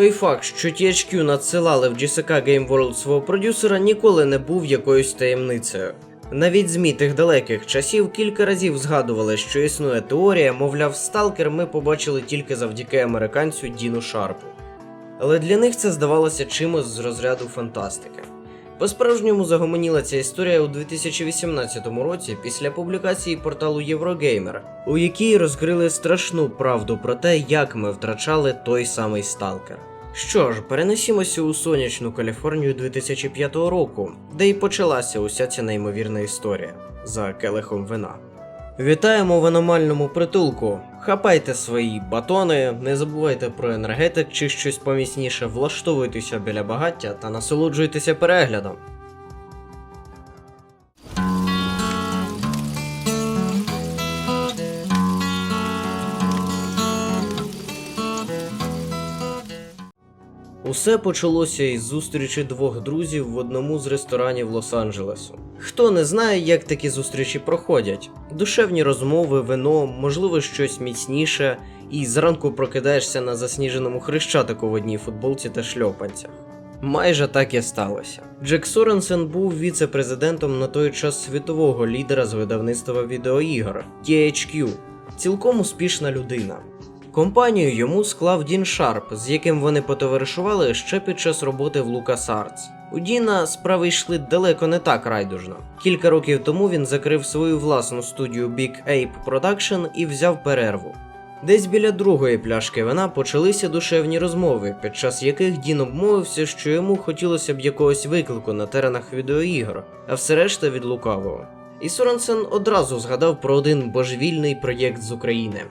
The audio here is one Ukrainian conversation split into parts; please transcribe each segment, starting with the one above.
Той факт, що THQ надсилали в GSK Game World свого продюсера, ніколи не був якоюсь таємницею. Навіть ЗМІ тих далеких часів кілька разів згадували, що існує теорія, мовляв, сталкер ми побачили тільки завдяки американцю Діну Шарпу. Але для них це здавалося чимось з розряду фантастики. По-справжньому загомоніла ця історія у 2018 році після публікації порталу Eurogamer, у якій розкрили страшну правду про те, як ми втрачали той самий сталкер. Що ж, перенесімося у сонячну Каліфорнію 2005 року, де й почалася уся ця неймовірна історія за келихом вина. Вітаємо в аномальному притулку. Хапайте свої батони, не забувайте про енергетик чи щось поміцніше, влаштовуйтеся біля багаття та насолоджуйтеся переглядом. Усе почалося із зустрічі двох друзів в одному з ресторанів Лос-Анджелесу. Хто не знає, як такі зустрічі проходять: душевні розмови, вино, можливо, щось міцніше, і зранку прокидаєшся на засніженому хрещатику в одній футболці та шльопанцях. Майже так і сталося. Джек Соренсен був віце-президентом на той час світового лідера з видавництва відеоігр THQ. Цілком успішна людина. Компанію йому склав Дін Шарп, з яким вони потоваришували ще під час роботи в LucasArts. У Діна справи йшли далеко не так райдужно. Кілька років тому він закрив свою власну студію Big Ape Production і взяв перерву. Десь біля другої пляшки вина почалися душевні розмови, під час яких Дін обмовився, що йому хотілося б якогось виклику на теренах відеоігр, а все решта від лукавого. І Соренсен одразу згадав про один божевільний проєкт з України.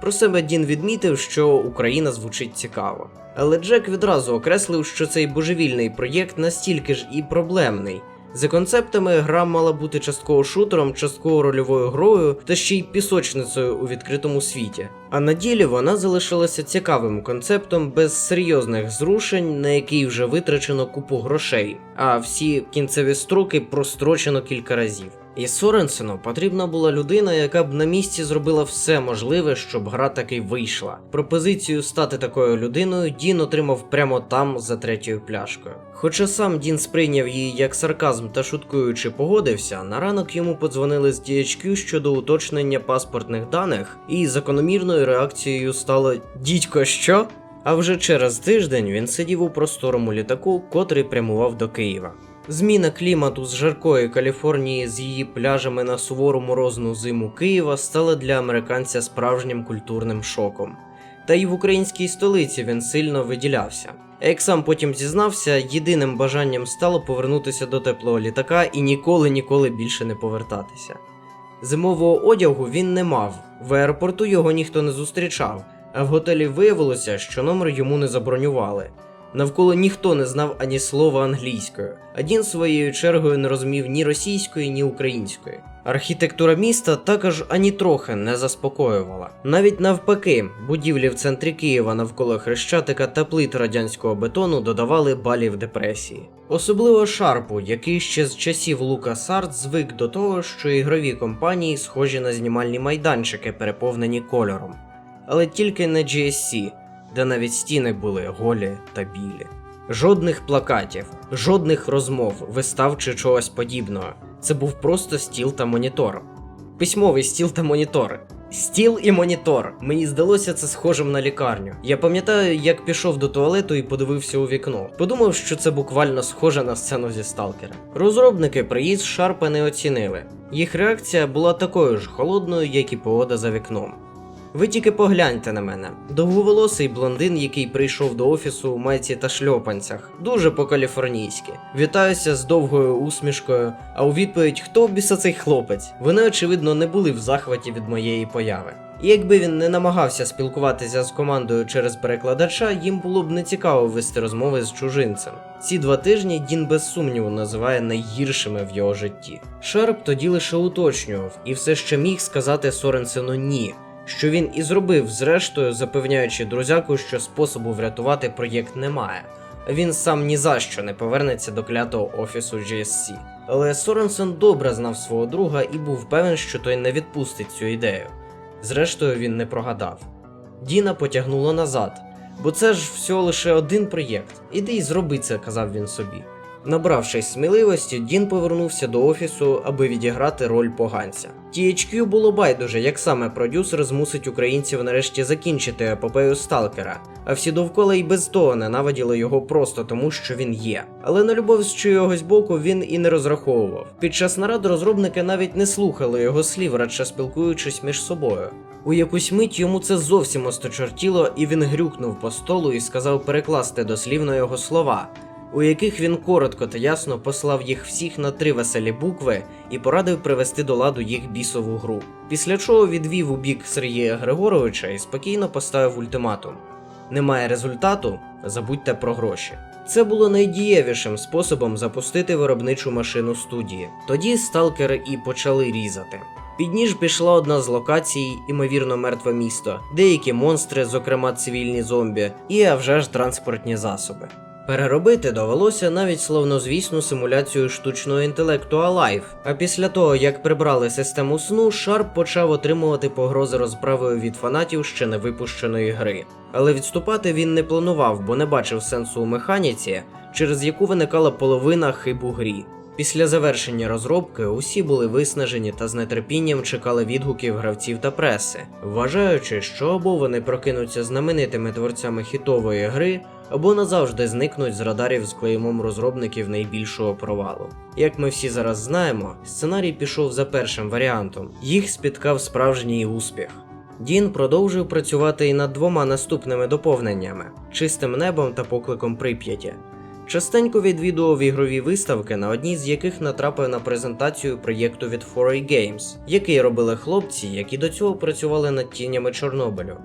Про себе Дін відмітив, що Україна звучить цікаво. Але Джек відразу окреслив, що цей божевільний проєкт настільки ж і проблемний. За концептами, гра мала бути частково шутером, частково рольовою грою та ще й пісочницею у відкритому світі. А на ділі вона залишилася цікавим концептом без серйозних зрушень, на який вже витрачено купу грошей, а всі кінцеві строки прострочено кілька разів. І Соренсену потрібна була людина, яка б на місці зробила все можливе, щоб гра таки вийшла. Пропозицію стати такою людиною Дін отримав прямо там за третьою пляшкою. Хоча сам Дін сприйняв її як сарказм та шуткуючи погодився, на ранок йому подзвонили з DHQ щодо уточнення паспортних даних, і закономірною реакцією стало Дідько, що? А вже через тиждень він сидів у просторому літаку, котрий прямував до Києва. Зміна клімату з жаркої Каліфорнії з її пляжами на сувору морозну зиму Києва стала для американця справжнім культурним шоком. Та й в українській столиці він сильно виділявся. Як сам потім зізнався, єдиним бажанням стало повернутися до теплого літака і ніколи ніколи більше не повертатися. Зимового одягу він не мав, в аеропорту його ніхто не зустрічав, а в готелі виявилося, що номер йому не забронювали. Навколо ніхто не знав ані слова англійською, а Дін своєю чергою не розумів ні російської, ні української. Архітектура міста також ані трохи не заспокоювала. Навіть навпаки, будівлі в центрі Києва навколо Хрещатика та плит радянського бетону додавали балів депресії. Особливо Шарпу, який ще з часів LucasArts звик до того, що ігрові компанії схожі на знімальні майданчики, переповнені кольором. Але тільки не GSC, де навіть стіни були голі та білі. Жодних плакатів, жодних розмов, вистав чи чогось подібного. Це був просто стіл та монітор. Письмовий стіл та монітор. Стіл і монітор. Мені здалося це схожим на лікарню. Я пам'ятаю, як пішов до туалету і подивився у вікно. Подумав, що це буквально схоже на сцену зі сталкера. Розробники приїзд Шарпа не оцінили. Їх реакція була такою ж холодною, як і погода за вікном. Ви тільки погляньте на мене. Довговолосий блондин, який прийшов до офісу у майці та шльопанцях, дуже по-каліфорнійськи. Вітаюся з довгою усмішкою, а у відповідь хто біса цей хлопець? Вони, очевидно, не були в захваті від моєї появи. І якби він не намагався спілкуватися з командою через перекладача, їм було б не цікаво вести розмови з чужинцем. Ці два тижні Дін без сумніву називає найгіршими в його житті. Шарп тоді лише уточнював і все ще міг сказати Соренсену ні що він і зробив, зрештою, запевняючи друзяку, що способу врятувати проєкт немає. Він сам ні за що не повернеться до клятого офісу GSC. Але Соренсен добре знав свого друга і був певен, що той не відпустить цю ідею. Зрештою, він не прогадав. Діна потягнуло назад, Бо це ж всього лише один проєкт. Іди і зроби це, казав він собі. Набравшись сміливості, Дін повернувся до офісу, аби відіграти роль поганця. THQ було байдуже, як саме продюсер змусить українців нарешті закінчити епопею Сталкера, а всі довкола й без того ненавиділи його просто тому, що він є. Але на любов з чийогось боку він і не розраховував. Під час нарад розробники навіть не слухали його слів, радше спілкуючись між собою. У якусь мить йому це зовсім осточортіло, і він грюкнув по столу і сказав перекласти дослівно його слова, у яких він коротко та ясно послав їх всіх на три веселі букви і порадив привести до ладу їх бісову гру. Після чого відвів у бік Сергія Григоровича і спокійно поставив ультиматум: немає результату, забудьте про гроші. Це було найдієвішим способом запустити виробничу машину студії. Тоді сталкери і почали різати. Під ніж пішла одна з локацій, імовірно, мертве місто, деякі монстри, зокрема цивільні зомбі, і а вже ж транспортні засоби. Переробити довелося навіть словнозвісну симуляцію штучного інтелекту Alive, а після того, як прибрали систему сну, Sharp почав отримувати погрози розправою від фанатів ще не випущеної гри. Але відступати він не планував, бо не бачив сенсу у механіці, через яку виникала половина хиб у грі. Після завершення розробки усі були виснажені та з нетерпінням чекали відгуків гравців та преси, вважаючи, що або вони прокинуться знаменитими творцями хітової гри, або назавжди зникнуть з радарів з клеймом розробників найбільшого провалу. Як ми всі зараз знаємо, сценарій пішов за першим варіантом, їх спіткав справжній успіх. Дін продовжив працювати і над двома наступними доповненнями чистим небом та покликом Прип'яті. Частенько відвідував ігрові виставки, на одній з яких натрапив на презентацію проєкту від 4A Games, який робили хлопці, які до цього працювали над тінями Чорнобилю.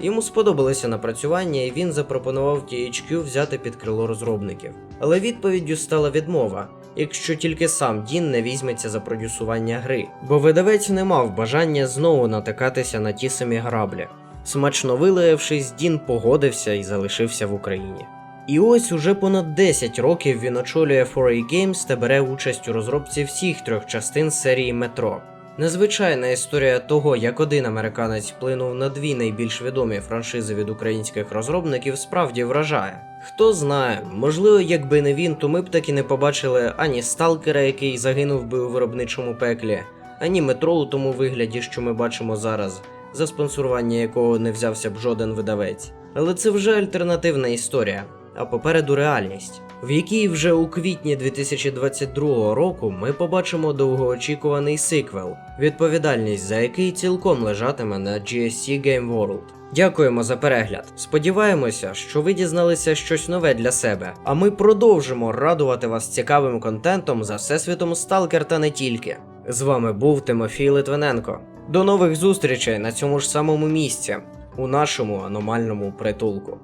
Йому сподобалися напрацювання, і він запропонував THQ взяти під крило розробників. Але відповіддю стала відмова, якщо тільки сам Дін не візьметься за продюсування гри, бо видавець не мав бажання знову натикатися на ті самі граблі. Смачно вилаявшись, Дін погодився і залишився в Україні. І ось уже понад 10 років він очолює 4A Games та бере участь у розробці всіх трьох частин серії Метро. Незвичайна історія того, як один американець вплинув на дві найбільш відомі франшизи від українських розробників, справді вражає. Хто знає, можливо, якби не він, то ми б так і не побачили ані сталкера, який загинув би у виробничому пеклі, ані метро у тому вигляді, що ми бачимо зараз, за спонсорування якого не взявся б жоден видавець. Але це вже альтернативна історія, а попереду реальність, в якій вже у квітні 2022 року ми побачимо довгоочікуваний сиквел, відповідальність за який цілком лежатиме на GSC Game World. Дякуємо за перегляд. Сподіваємося, що ви дізналися щось нове для себе. А ми продовжимо радувати вас цікавим контентом за всесвітом Сталкер та не тільки. З вами був Тимофій Литвиненко. До нових зустрічей на цьому ж самому місці у нашому аномальному притулку.